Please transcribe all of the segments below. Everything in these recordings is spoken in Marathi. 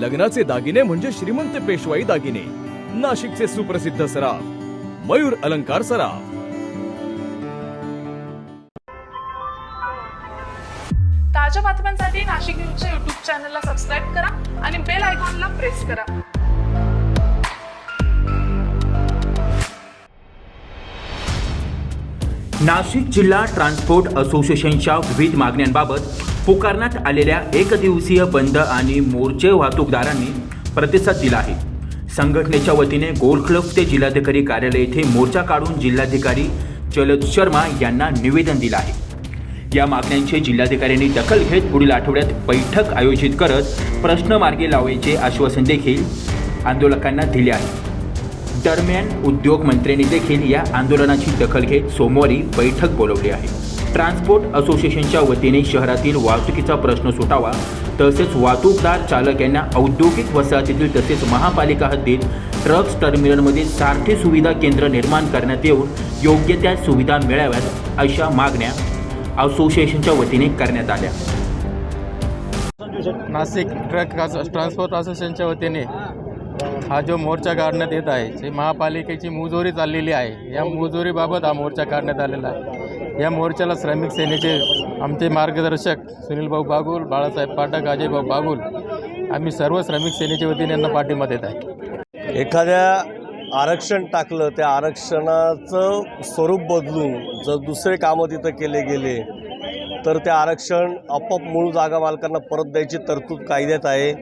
लग्नाचे दागिने म्हणजे श्रीमंत पेशवाई दागिने. नाशिकचे सुप्रसिद्ध सराफ मयूर अलंकार सराफ. ताज्या बातम्यांसाठी नाशिक न्यूजच्या युट्यूब चॅनलला सबस्क्राईब करा आणि बेल आयकॉनला प्रेस करा. नाशिक जिल्हा ट्रान्सपोर्ट असोसिएशनच्या विविध मागण्यांबाबत पुकारण्यात आलेल्या एकदिवसीय बंद आणि मोर्चे वाहतूकदारांनी प्रतिसाद दिला आहे. संघटनेच्या वतीने गोल ते जिल्हाधिकारी कार्यालय येथे मोर्चा काढून जिल्हाधिकारी जलद शर्मा यांना निवेदन दिलं आहे. या मागण्यांची जिल्हाधिकाऱ्यांनी दखल घेत पुढील आठवड्यात बैठक आयोजित करत प्रश्न मार्गी लावायचे आश्वासन देखील आंदोलकांना दिले आहे. दरम्यान उद्योग मंत्र्यांनी देखील या आंदोलनाची दखल घेत सोमवारी बैठक बोलवली आहे. ट्रान्सपोर्ट असोसिएशनच्या वतीने शहरातील वाहतुकीचा प्रश्न सुटावा तसेच वाहतूकदार चालक यांना औद्योगिक वसाहतीतील तसेच महापालिका हद्दीत ट्रक्स टर्मिनलमध्ये सारथी सुविधा केंद्र निर्माण करण्यात येऊन योग्य त्या सुविधा मिळाव्यात अशा मागण्या असोसिएशनच्या वतीने करण्यात आल्या. नाशिक ट्रक अस- ट्रान्सपोर्ट असोसिएशनच्या वतीने हा जो मोर्चा काढण्यात येत आहे जे महापालिकेची मुजोरी चाललेली आहे या मुजोरीबाबत हा मोर्चा काढण्यात आलेला आहे. या मोर्चाला श्रमिक सेनेचे आमचे मार्गदर्शक सुनीलभाऊ बागुल बाळासाहेब पाठक अजयभाऊ बागुल. आम्ही सर्व श्रमिक सेनेच्या वतीने यांना पाठिंबा देत आहे. एखाद्या आरक्षण टाकलं त्या आरक्षणाचं स्वरूप बदलून जर दुसरे कामं तिथं केले गेले तर ते आरक्षण आपोआप मूळ जागा मालकांना परत द्यायची तरतूद कायद्यात आहे.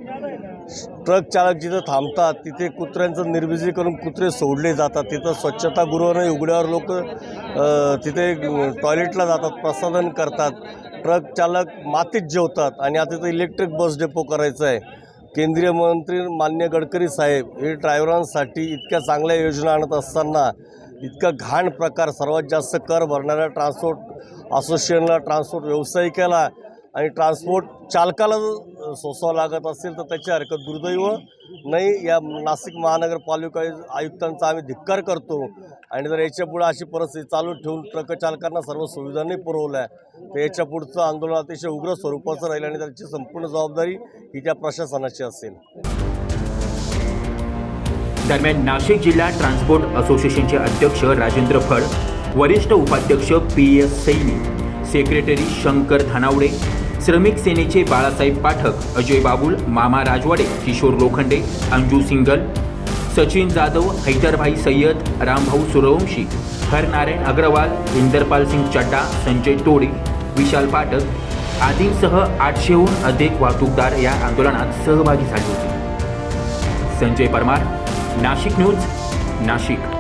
ट्रक चालक जिथं थांबतात तिथे कुत्र्यांचं निर्विजी करून कुत्रे सोडले जातात. तिथं स्वच्छतागृह नाही उघड्यावर लोक तिथे टॉयलेटला जातात प्रसाधन करतात. ट्रक चालक मातीत जेवतात आणि आता तिथं इलेक्ट्रिक बस डेपो करायचं आहे. केंद्रीय मंत्री मान्य गडकरी साहेब हे ड्रायव्हरांसाठी इतक्या चांगल्या योजना आणत असताना इतका घाण प्रकार सर्वात जास्त कर भरणाऱ्या ट्रान्सपोर्ट असोसिएशनला ट्रान्सपोर्ट व्यावसायिकाला आणि ट्रान्सपोर्ट चालकाला जर सोसावं लागत असेल तर त्याची हरकत दुर्दैव नाही. या नाशिक महानगरपालिका आयुक्तांचा आम्ही धिक्कार करतो. आणि जर याच्यापुढे अशी परिस्थिती चालू ठेवून ट्रक चालकांना सर्व सुविधा नाही पुरवल्या तर याच्या पुढचं आंदोलन अतिशय उग्र स्वरूपाचं राहील आणि त्याची संपूर्ण जबाबदारी ही त्या प्रशासनाची असेल. दरम्यान नाशिक जिल्हा ट्रान्सपोर्ट असोसिएशनचे अध्यक्ष राजेंद्र फड वरिष्ठ उपाध्यक्ष P S Saini secretary Shankar Dhanawade श्रमिक सेनेचे बाळासाहेब पाठक अजय बाबुल मामा राजवाडे किशोर लोखंडे अंजू सिंगल सचिन जाधव हैदरभाई सय्यद रामभाऊ सूर्यवंशी हरनारायण अग्रवाल इंदरपाल सिंग चड्डा संजय तोडे विशाल पाठक आदींसह आठशेहून अधिक वाहतूकदार या आंदोलनात सहभागी झाले होते. संजय परमार नाशिक न्यूज नाशिक.